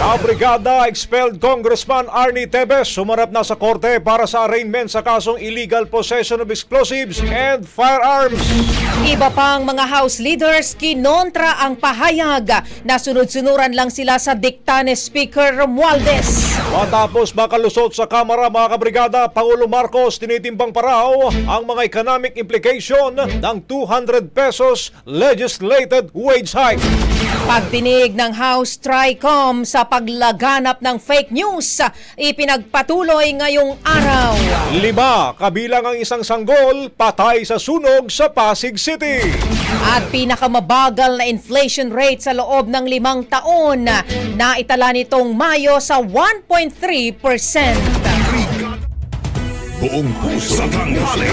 Kabrigada expelled Congressman Arnie Tebes sumarap na sa korte para sa arraignment sa kasong illegal possession of explosives and firearms. Iba pang mga House leaders kinontra ang pahayag na sunod-sunuran lang sila sa dikta ni Speaker Romualdez. Matapos makalusot sa Kamara mga kabrigada, Pangulo Marcos tinitimbang paraw ang mga economic implication ng 200 pesos legislated wage hike. Pagdinig ng House Tricom sa paglaganap ng fake news, ipinagpatuloy ngayong araw. Lima, kabilang ang isang sanggol, patay sa sunog sa Pasig City. At pinakamabagal na inflation rate sa loob ng limang taon na itala nitong Mayo sa 1.3%. Buong puso Sa tanghali.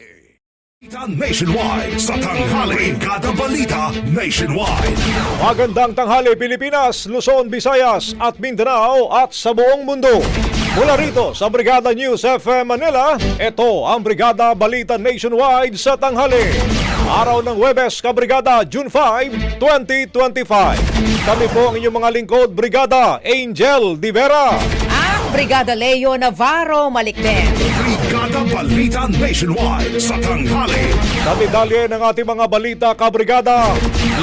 Balita Nationwide sa tanghali. Brigada Balita Nationwide. Magandang tanghali Pilipinas, Luzon, Visayas at Mindanao at sa buong mundo. Mula rito sa Brigada News FM Manila, ito ang Brigada Balita Nationwide sa tanghali. Araw ng Webes, Kabrigada, June 5, 2025. Kami po ang inyong mga lingkod, Brigada Angel Divera. Ang Brigada Leo Navarro Malikden. Brigada Balita Nationwide sa tanghali. Dali-dali ng ating mga balita, Kabrigada.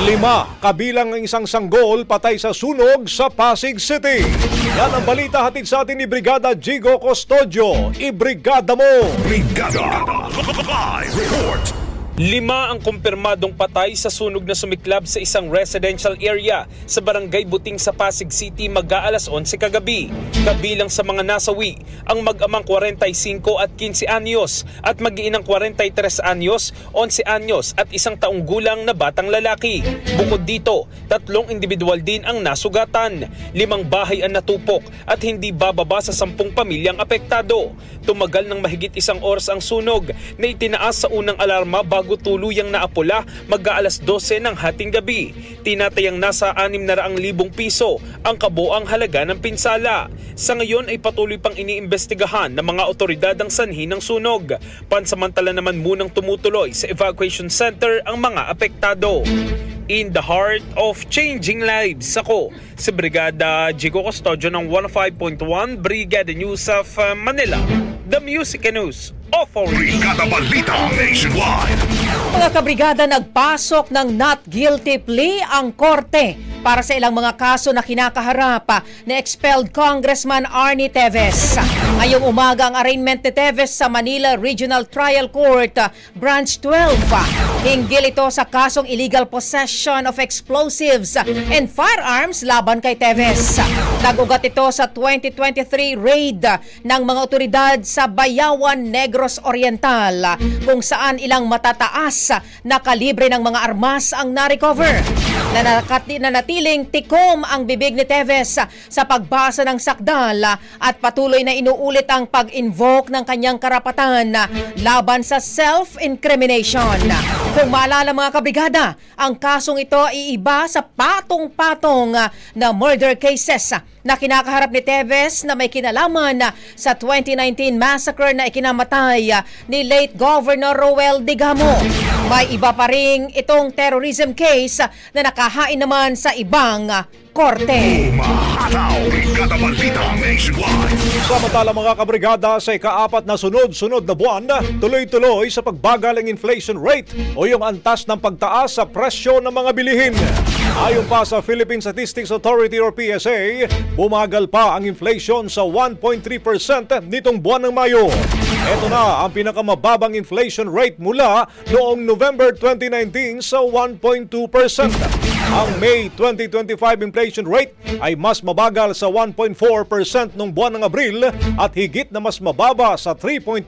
Lima, kabilang ang isang sanggol patay sa sunog sa Pasig City. Yan ang balita hatid sa atin ni Brigada Jigo Custodio. Ibrigada mo! Brigada Live Report. Lima ang kumpirmadong patay sa sunog na sumiklab sa isang residential area sa barangay Buting sa Pasig City mag-aalas 11 kagabi. Kabilang sa mga nasawi ang mag-amang 45 at 15 anyos at mag-iinang 43 anyos, 11 anyos at isang taong gulang na batang lalaki. Bukod dito, tatlong individual din ang nasugatan. Limang bahay ang natupok at hindi bababa sa sampung pamilyang apektado. Tumagal ng mahigit isang oras ang sunog na itinaas sa unang alarma bago bago tuluyang naapula mag-aalas 12 ng hating gabi. Tinatayang nasa 600,000 piso ang kabuang halaga ng pinsala. Sa ngayon ay patuloy pang iniimbestigahan ng mga otoridad ang sanhi ng sunog. Pansamantala naman munang tumutuloy sa evacuation center ang mga apektado. In the heart of changing lives, ako si Brigada Jigo Custodio ng 105.1 Brigada News of uh, Manila. The Music News Authority. Brigada Balita Nationwide. Mga kabrigada nagpasok ng not guilty plea ang korte para sa ilang mga kaso na kinakaharap ni expelled Congressman Arnie Teves. Ngayong umaga ang arraignment ni Teves sa Manila Regional Trial Court, Branch 12. Hinggil ito sa kasong illegal possession of explosives and firearms laban kay Teves. Nagugat ito sa 2023 raid ng mga otoridad sa Bayawan Negros Oriental kung saan ilang matataas na kalibre ng mga armas ang na-recover. Nanakati na natiling tikom ang bibig ni Teves sa pagbasa ng sakdal at patuloy na inuulit ang pag-invoke ng kanyang karapatan laban sa self-incrimination. Kung maalala mga kabrigada, ang kasong ito ay iba sa patong-patong na murder cases na kinakaharap ni Teves na may kinalaman sa 2019 massacre na ikinamatay ni late Governor Roel Digamo. May iba pa ring itong terrorism case na nakahain naman sa ibang korte. Umahataw. Brigada Balita Nationwide. Samantala mga kabrigada sa ikaapat na sunod-sunod na buwan, tuloy-tuloy sa pagbagal ng inflation rate o yung antas ng pagtaas sa presyo ng mga bilihin. Ayon pa sa Philippine Statistics Authority or PSA, bumagal pa ang inflation sa 1.3% nitong buwan ng Mayo. Ito na ang pinakamababang inflation rate mula noong November 2019 sa 1.2%. Ang May 2025 inflation rate ay mas mabagal sa 1.4% noong buwan ng Abril at higit na mas mababa sa 3.9%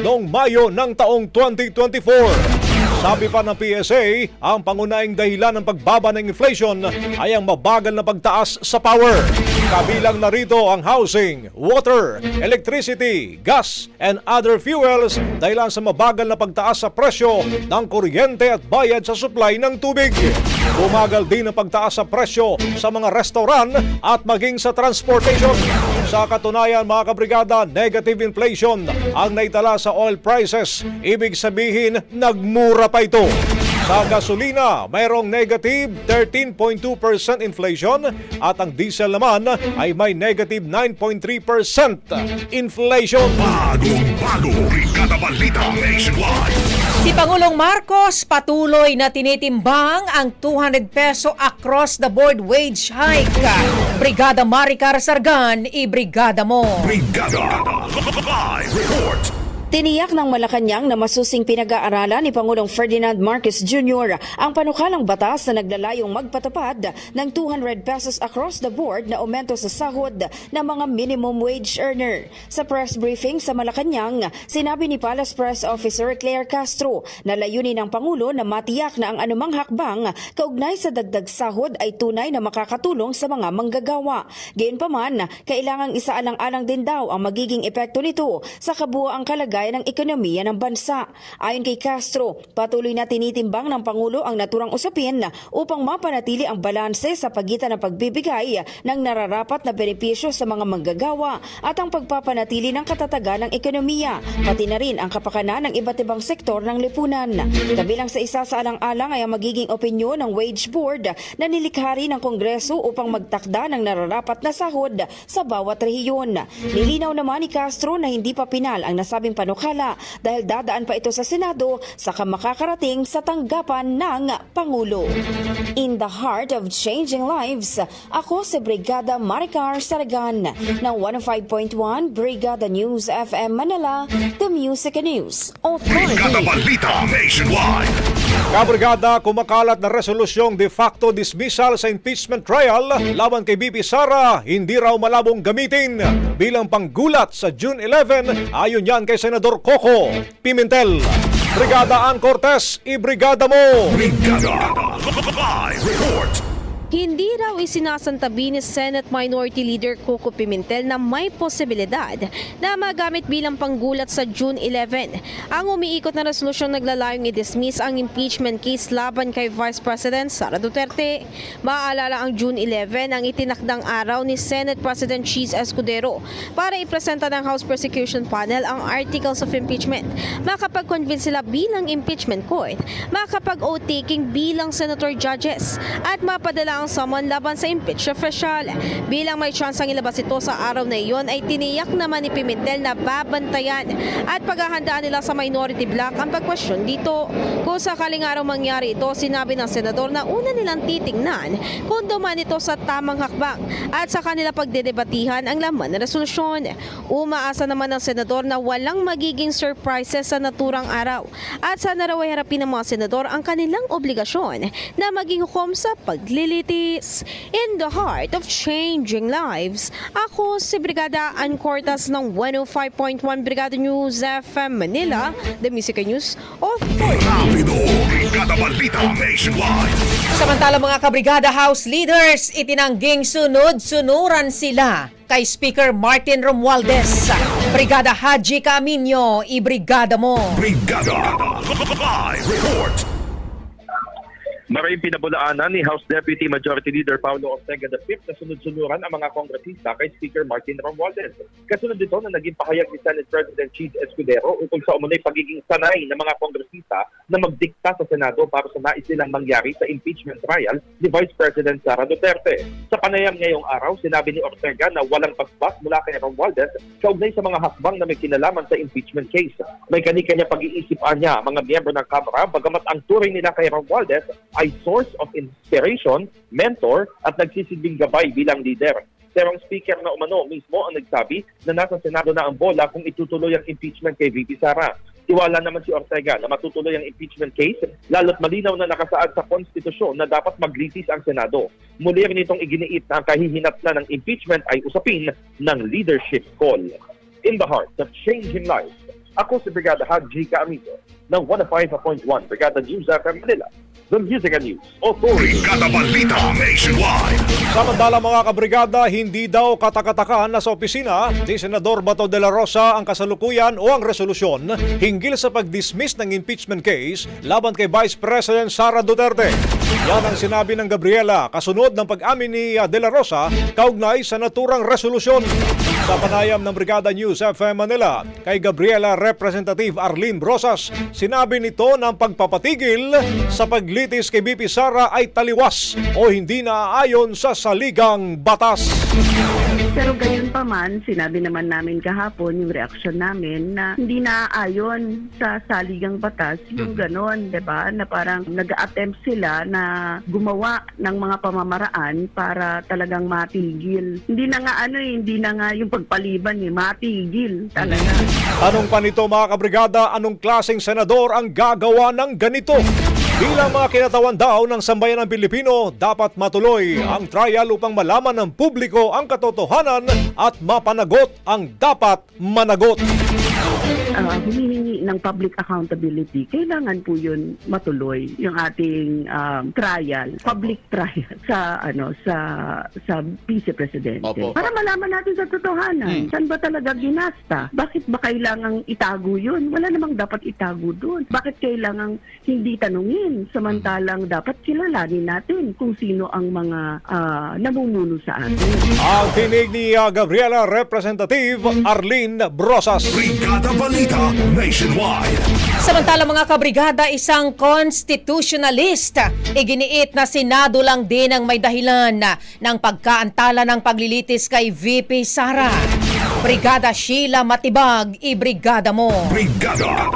noong Mayo ng taong 2024. Sabi pa ng PSA, ang pangunahing dahilan ng pagbaba ng inflation ay ang mabagal na pagtaas sa power. Kabilang na rito ang housing, water, electricity, gas, and other fuels dahilan sa mabagal na pagtaas sa presyo ng kuryente at bayad sa supply ng tubig. Bumagal din ang pagtaas sa presyo sa mga restaurant at maging sa transportation. Sa katunayan mga kabrigada, negative inflation ang naitala sa oil prices. Ibig sabihin, nagmura pa ito. Sa gasolina, mayroong negative 13.2% inflation at ang diesel naman ay may negative 9.3% inflation. Bagong bago. Brigada Balita Nationwide. Si Pangulong Marcos patuloy na tinitimbang ang 200 peso across the board wage hike. Brigada Maricar Sargan, i-brigada mo. Brigada. Live report. Tiniyak ng Malacanang na masusing pinag-aaralan ni Pangulong Ferdinand Marcos Jr. ang panukalang batas na naglalayong magpatupad ng 200 pesos across the board na aumento sa sahod ng mga minimum wage earner. Sa press briefing sa Malacanang, sinabi ni Palace Press Officer Claire Castro na layunin ng Pangulo na matiyak na ang anumang hakbang kaugnay sa dagdag sahod ay tunay na makakatulong sa mga manggagawa. Gayunpaman, kailangang isaalang-alang din daw ang magiging epekto nito sa kabuoang kalagayan ng ekonomiya ng bansa. Ayon kay Castro, patuloy na tinitimbang ng Pangulo ang naturang usapin upang mapanatili ang balanse sa pagitan ng pagbibigay ng nararapat na benepisyo sa mga manggagawa at ang pagpapanatili ng katatagan ng ekonomiya, pati na rin ang kapakanan ng iba't ibang sektor ng lipunan. Kabilang sa isa sa alang-alang ay ang magiging opinyon ng Wage Board na nilikha rin ng Kongreso upang magtakda ng nararapat na sahod sa bawat rehiyon. Nilinaw naman ni Castro na hindi pa pinal ang nasabing panukala dahil dadaan pa ito sa Senado saka makakarating sa tanggapan ng Pangulo. In the heart of changing lives, ako si Brigada Maricar Saragan ng 105.1 Brigada News FM Manila, The Music News Brigada Authority. Balita Nationwide. Kabrigada, kumakalat na resolusyong de facto dismissal sa impeachment trial laban kay BP Sara, hindi raw malabong gamitin bilang panggulat sa June 11 ayon yan kay Senador Coco Pimentel. Brigada Ann Cortez, i-brigada mo! Brigada. Live report. Hindi raw isinasantabi ni Senate Minority Leader Coco Pimentel na may posibilidad na magamit bilang panggulat sa June 11 ang umiikot na resolusyong naglalayong i-dismiss ang impeachment case laban kay Vice President Sara Duterte. Maaalala ang June 11 ang itinakdang araw ni Senate President Cheese Escudero para ipresenta ng House Prosecution Panel ang articles of impeachment. Makapag-convince sila bilang impeachment court, makapag-oath taking bilang senator judges at mapadala ang summon laban sa impeached official. Bilang may chance ang ilabas ito sa araw na iyon ay tiniyak naman ni Pimentel na babantayan at paghahandaan nila sa minority bloc ang pagkwestiyon dito. Kung sakaling araw mangyari ito, sinabi ng senador na una nilang titingnan kung duman ito sa tamang hakbang at sa kanila pagdedebatihan ang laman ng resolusyon. Umaasa naman ng senador na walang magiging surprises sa naturang araw at sana raw harapin ng mga senador ang kanilang obligasyon na maging hukom sa paglilitis. In the heart of changing lives, ako si Brigada Ann Cortas ng 105.1 Brigada News FM Manila, the Music News Authority. Rapido, Brigada Balita Nationwide. Samantala mga kabrigada House leaders, itinangging sunod-sunuran sila kay Speaker Martin Romualdez. Brigada Haji Camino, ibrigada mo. Brigada Live Report. Maraming pinabulaanan ni House Deputy Majority Leader Paulo Ortega V na sunod-sunuran ang mga kongresista kay Speaker Martin Romualdez. Kasunod dito na naging pahayag ni Senate President Cheese Escudero ukol sa umunay pagiging sanay ng mga kongresista na magdikta sa Senado para sa nais nilang mangyari sa impeachment trial ni Vice President Sara Duterte. Sa panayam ngayong araw, sinabi ni Ortega na walang paspas mula kay Romualdez kaugnay sa mga hakbang na may kinalaman sa impeachment case. May kanikanya pag-iisipan niya mga miyembro ng Kamara bagamat ang turing nila kay Romualdez ay source of inspiration, mentor at nagsisilbing gabay bilang leader. Pero ang speaker na umano mismo ang nagsabi na nasa Senado na ang bola kung itutuloy ang impeachment kay VP Sara. Tiwala naman si Ortega na matutuloy ang impeachment case lalo't malinaw na nakasaad sa konstitusyon na dapat maglitis ang Senado. Muli rin itong iginiit na ang kahihinatnan ng impeachment ay usapin ng leadership call. In the heart of changing lives, ako si Brigada Haji Kaamigo ng 105.1 Brigada News FM Manila, the Music and News Authority. Brigada Balita Nationwide. Samantala mga kabrigada, hindi daw katakatakan na sa opisina ni Senador Bato de la Rosa ang kasalukuyan o ang resolusyon hinggil sa pag-dismiss ng impeachment case laban kay Vice President Sara Duterte. Yan ang sinabi ng Gabriela kasunod ng pag-amin ni uh, de la Rosa kaugnay sa naturang resolusyon. Sa panayam ng Brigada News FM Manila kay Gabriela Representative Arlene Brosas, sinabi nito ang pagpapatigil sa paglitis kay BP Sara ay taliwas o hindi naaayon sa saligang batas. Pero gayon pa man, sinabi naman namin kahapon yung reaksyon namin na hindi naaayon sa saligang batas yung ganon, 'di ba? Na parang nag-attempt sila na gumawa ng mga pamamaraan para talagang matigil. Hindi na nga ano eh, hindi na nga yung pagpaliban eh, matigil talaga. Anong pa nito mga kabrigada, anong klaseng senador ang gagawa ng ganito? Bilang mga kinatawan daw ng sambayan ng Pilipino, dapat matuloy ang trial upang malaman ng publiko ang katotohanan at mapanagot ang dapat managot. uh, humihingi ng public accountability, kailangan po yun matuloy yung ating um, trial, public trial sa ano sa sa vice presidente. Opo. Para malaman natin sa totohanan, saan ba talaga ginasta? Bakit ba kailangang itago yun? Wala namang dapat itago doon. Bakit kailangang hindi tanungin samantalang dapat kilalanin natin kung sino ang mga ah, namumuno sa atin. Ang tinig ni uh, Gabriela Representative Arlene Brosas. Brigada Balita Nationwide. Samantala mga kabrigada, isang constitutionalist, iginiit na Senado lang din ang may dahilan na ng pagkaantala ng paglilitis kay VP Sara. Brigada Sheila Matibag, ibrigada mo. Brigada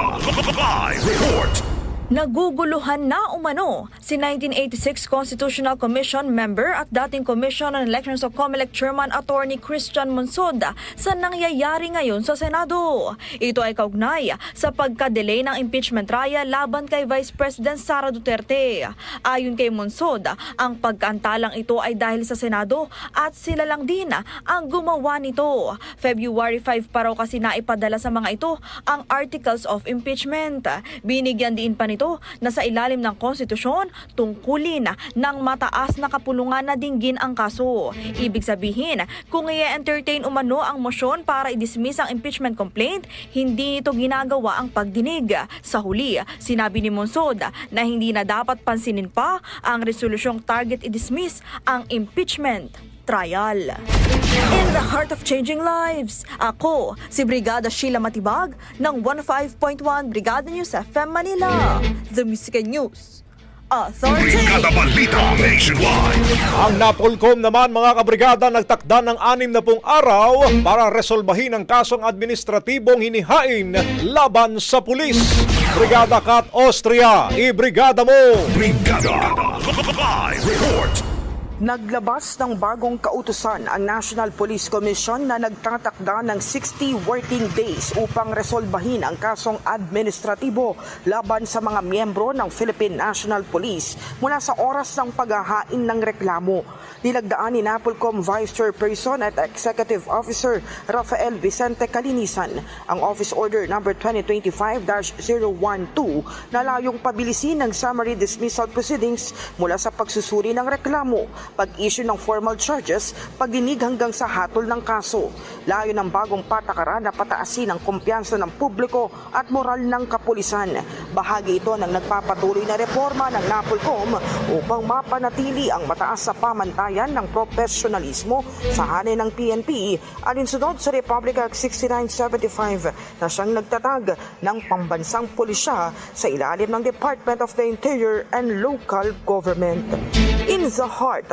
Live Report. Naguguluhan na umano si 1986 Constitutional Commission member at dating Commission on Elections of COMELEC Chairman Attorney Christian Monsod sa nangyayari ngayon sa Senado. Ito ay kaugnay sa pagka-delay ng impeachment trial laban kay Vice President Sara Duterte. Ayon kay Monsod, ang pagkaantalang ito ay dahil sa Senado at sila lang din ang gumawa nito. February 5 pa raw kasi naipadala sa mga ito ang Articles of Impeachment. Binigyan din pa nito ito na sa ilalim ng konstitusyon, tungkulin ng mataas na kapulungan na dinggin ang kaso. Ibig sabihin, kung i-entertain umano ang motion para i-dismiss ang impeachment complaint, hindi ito ginagawa ang pagdinig. Sa huli, sinabi ni Monsod na hindi na dapat pansinin pa ang resolusyong target i-dismiss ang impeachment trial. In the heart of changing lives, ako si Brigada Sheila Matibag ng 105.1 Brigada News FM Manila. The Music and News Authority. Brigada Balita Nationwide. Ang Napolcom naman mga kabrigada nagtakda ng anim na pong araw para resolbahin ang kasong administratibong hinihain laban sa pulis. Brigada Kat Austria, i-brigada mo! Brigada. Live report. Naglabas ng bagong kautusan ang National Police Commission na nagtatakda ng 60 working days upang resolbahin ang kasong administratibo laban sa mga miyembro ng Philippine National Police mula sa oras ng paghahain ng reklamo. Nilagdaan ni Napolcom Vice Chairperson at Executive Officer Rafael Vicente Kalinisan ang Office Order No. 2025-012 na layong pabilisin ng summary dismissal proceedings mula sa pagsusuri ng reklamo pag-issue ng formal charges, pagdinig hanggang sa hatol ng kaso. Layo ng bagong patakaran na pataasin ang kumpiyansa ng publiko at moral ng kapulisan. Bahagi ito ng nagpapatuloy na reforma ng NAPOLCOM upang mapanatili ang mataas sa pamantayan ng profesionalismo sa hanay ng PNP alinsunod sa Republic Act 6975 na siyang nagtatag ng pambansang pulisya sa ilalim ng Department of the Interior and Local Government. In the heart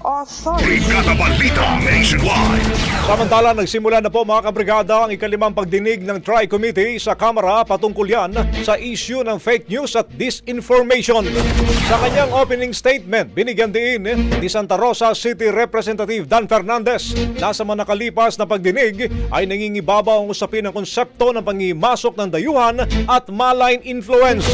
Authority. Brigada Balita Nationwide. Samantala, nagsimula na po mga kabrigada ang ikalimang pagdinig ng Tri-Committee sa Kamara patungkol yan sa issue ng fake news at disinformation. Sa kanyang opening statement, binigyan din ni Santa Rosa City Representative Dan Fernandez na sa mga nakalipas na pagdinig ay nangingibabaw ang usapin ng konsepto ng pangimasok ng dayuhan at malign influence.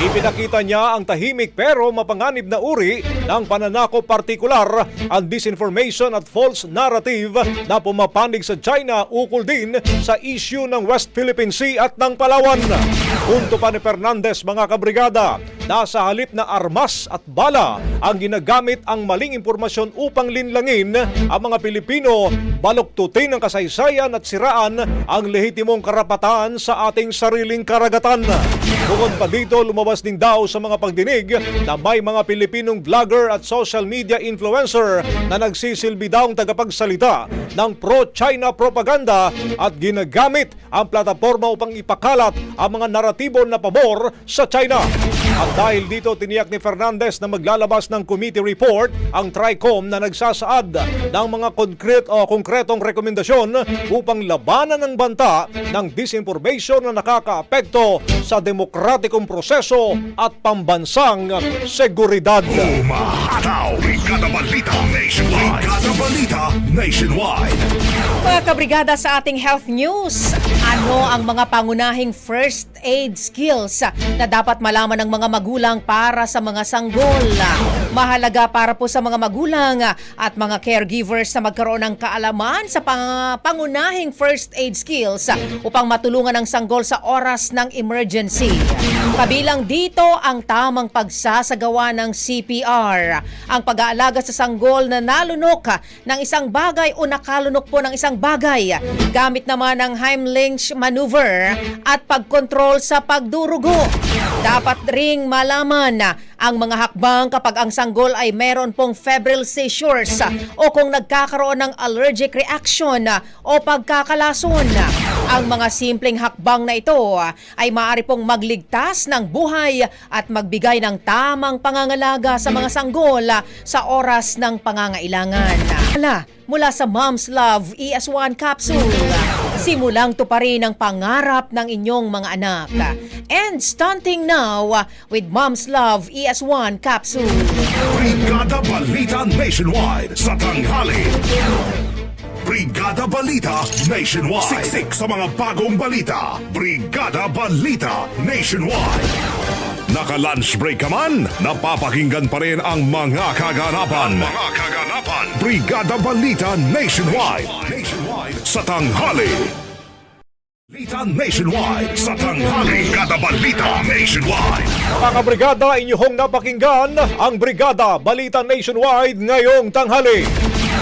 Ipinakita niya ang tahimik pero mapanganib na uri ng pananako partikular ang disinformation at false narrative na pumapanig sa China ukol din sa issue ng West Philippine Sea at ng Palawan. Punto pa ni Fernandez mga kabrigada, nasa halip na armas at bala ang ginagamit ang maling impormasyon upang linlangin ang mga Pilipino, baluktutin ang kasaysayan at siraan ang lehitimong karapatan sa ating sariling karagatan. Bukod pa dito, lumabas din daw sa mga pagdinig na may mga Pilipinong vlogger at social media influencer na nagsisilbi daw ang tagapagsalita ng pro-China propaganda at ginagamit ang plataforma upang ipakalat ang mga naratibo na pabor sa China. At dahil dito, tiniyak ni Fernandez na maglalabas ng committee report ang TRICOM na nagsasaad ng mga konkret o konkretong rekomendasyon upang labanan ng banta ng disinformation na nakakaapekto sa demokratikong proseso at pambansang seguridad. Umahataw. Brigada Balita Nationwide. Brigada Balita Nationwide. Mga kabrigada sa ating health news, ano ang mga pangunahing first aid skills na dapat malaman ng mga magulang para sa mga sanggol? Mahalaga para po sa mga magulang at mga caregivers na magkaroon ng kaalaman sa pang- pangunahing first aid skills upang matulungan ang sanggol sa oras ng emergency. Kabilang dito ang tamang pagsasagawa ng CPR, ang pag-aalaga sa sanggol na nalunok ng isang bagay o nakalunok po ng isang bagay, gamit naman ng Heimlich maneuver at pagkontrol sa pagdurugo. Dapat ring malaman ang mga hakbang kapag ang sanggol ay meron pong febrile seizures o kung nagkakaroon ng allergic reaction o pagkakalason. Ang mga simpleng hakbang na ito ay maaari pong magligtas ng buhay at magbigay ng tamang pangangalaga sa mga sanggol sa oras ng pangangailangan. Hala, mula sa Mom's Love ES1 Capsule, simulang tuparin ang pangarap ng inyong mga anak. And stunting now with Mom's Love ES1 Capsule. Brigada Balita Nationwide sa tanghali. Brigada Balita Nationwide. Siksik sa mga bagong balita. Brigada Balita Nationwide. Naka-lunch break ka man, napapakinggan pa rin ang mga kaganapan. mga kaganapan. Brigada Balita Nationwide. Nationwide sa tanghali. Balita Nationwide sa tanghali. Brigada Balita Nationwide. Mga brigada, inyong napakinggan ang Brigada Balita Nationwide ngayong tanghali.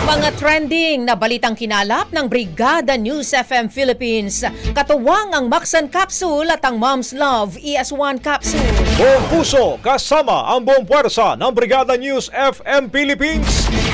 Mga trending na balitang kinalap ng Brigada News FM Philippines. Katuwang ang Maxan Capsule at ang Mom's Love ES1 Capsule. Buong puso kasama ang buong puwersa ng Brigada News FM Philippines